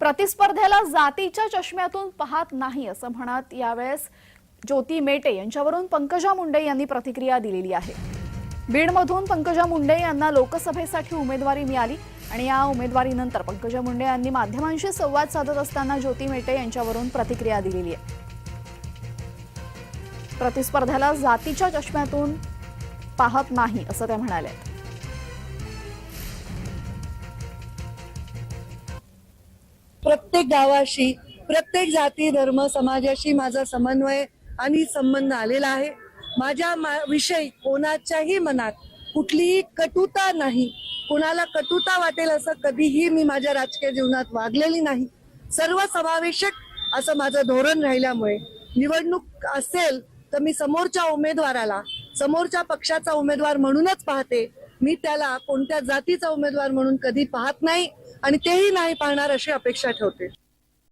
प्रतिस्पर्धेला जातीच्या चष्म्यातून पाहत नाही असं म्हणत यावेळेस ज्योती मेटे यांच्यावरून पंकजा मुंडे यांनी प्रतिक्रिया दिलेली आहे. बीडमधून पंकजा मुंडे यांना लोकसभेसाठी उमेदवारी मिळाली आणि या उमेदवारीनंतर पंकजा मुंडे यांनी माध्यमांशी संवाद साधत असताना ज्योती मेटे यांच्यावरून प्रतिक्रिया दिलेली आहे. प्रतिस्पर्ध्याला जातीच्या चष्म्यातून पाहत नाही असं त्या म्हणाल्या. प्रत्येक गावाशी प्रत्येक जाती धर्म समाजाशी माझा समन्वय आणि संबंध आलेला आहे. माझ्या मा- विषयी कोणाच्याही मनात कुठलीही कटुता नाही. कोणाला कटुता वाटेल असं कधीही मी माझ्या राजकीय जीवनात वागलेली नाही. सर्व समावेशक असं माझं धोरण राहिल्यामुळे निवडणूक असेल तर मी समोरच्या उमेदवाराला समोरच्या पक्षाचा उमेदवार म्हणूनच पाहते. मी त्याला कोणत्या जातीचा उमेदवार म्हणून कधी पाहत नाही. आणि तेही नाही पाहणार अशी अपेक्षा ठेवते.